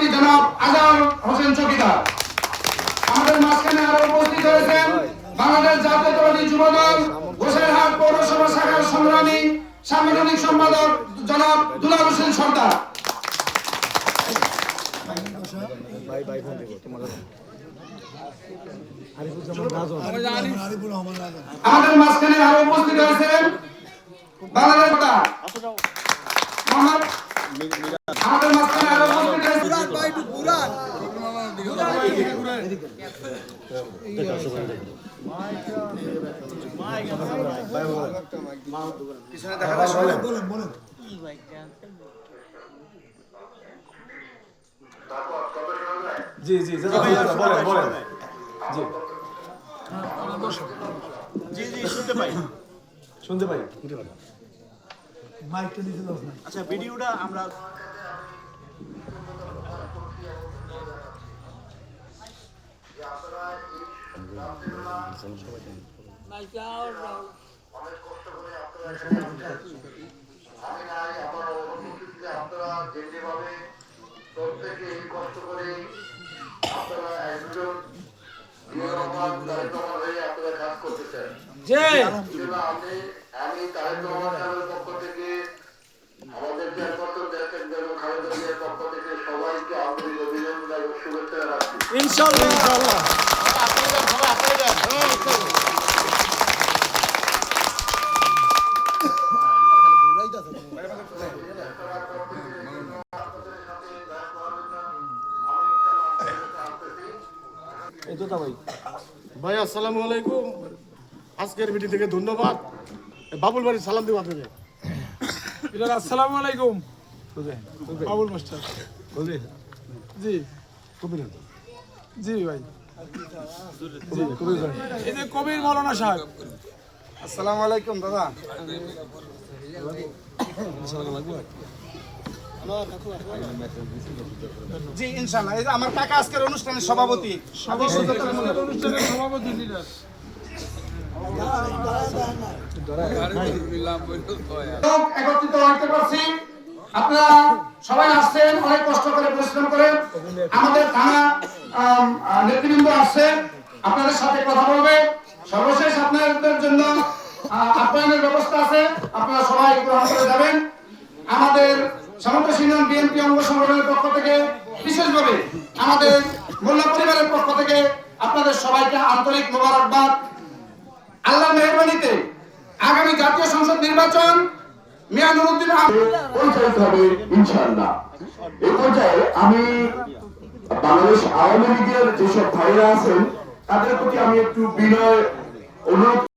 সভাপতি জনাব আজহার হোসেন চকিদার। আমাদের মাঝখানে আরও উপস্থিত হয়েছেন বাংলাদেশ জাতীয়তাবাদী যুবদল গোসাইহাট পৌরসভা শাখার সংগ্রামী সাংগঠনিক সম্পাদক জনাব দুলাল হোসেন সর্দার। আমাদের মাঝখানে আরও উপস্থিত হয়েছেন বাংলাদেশ নেতা মহান আমাদের মাঝখানে আরও উপস্থিত হয়েছেন জি জি জি বলেন বলেন জি জি জি শুনতে পাই। শুনতে পাই। আচ্ছা ভিডিওটা আমরা আমি নাই আমার অনুপস্থিতিতে আপনারা যে যেভাবে প্রত্যেকে এই কষ্ট করে আপনারা একজন জিয়া! রহমান তারেক রহমান হয়ে আপনারা কাজ করতেছেন আমি আমি তারেক রহমান পক্ষ থেকে আমাদের চেয়ারপারসন দেখেন যেন খালেদা জিয়ার পক্ষ থেকে সবাইকে আন্তরিক অভিনন্দন এবং শুভেচ্ছা রাখছি তো তা ভাই ভাই আসসালামু আলাইকুম। আজকের মিটিং থেকে ধন্যবাদ। বাবুল বাড়ি সালাম দিব আপনাকে। এবার আসসালামু আলাইকুম বাবুল মাস্টার জি কবির জি ভাই এই যে কবির মৌলানা সাহেব আসসালামু আলাইকুম দাদা জি ইনশাআল্লাহ এই যে আমার কাকা আজকের অনুষ্ঠানের সভাপতি অনুষ্ঠানের সভাপতি লিডার লোক একত্রিত হতে পারছি। আপনারা সবাই আসছেন অনেক কষ্ট করে পরিশ্রম করে আমাদের থানা নেতৃবৃন্দ আসছে। আপনাদের সাথে কথা বলবে। সর্বশেষ আপনাদের জন্য আপ্যায়নের ব্যবস্থা আছে। আপনারা সবাই গ্রহণ করে যাবেন। আমাদের সমগ্র সিনিয়র বিএনপি অঙ্গ সংগঠনের পক্ষ থেকে বিশেষভাবে আমাদের মোল্লা পরিবারের পক্ষ থেকে আপনাদের সবাইকে আন্তরিক মোবারকবাদ। আল্লাহ মেহরবানিতে আগামী জাতীয় সংসদ নির্বাচন মিয়া নুরুদ্দিন আহমেদ। পরিচালিত হবে ইনশাআল্লাহ। এই পর্যায়ে আমি বাংলাদেশ আওয়ামী লীগের যেসব ভাইরা আছেন, তাদের প্রতি আমি একটু বিনয় অনুরোধ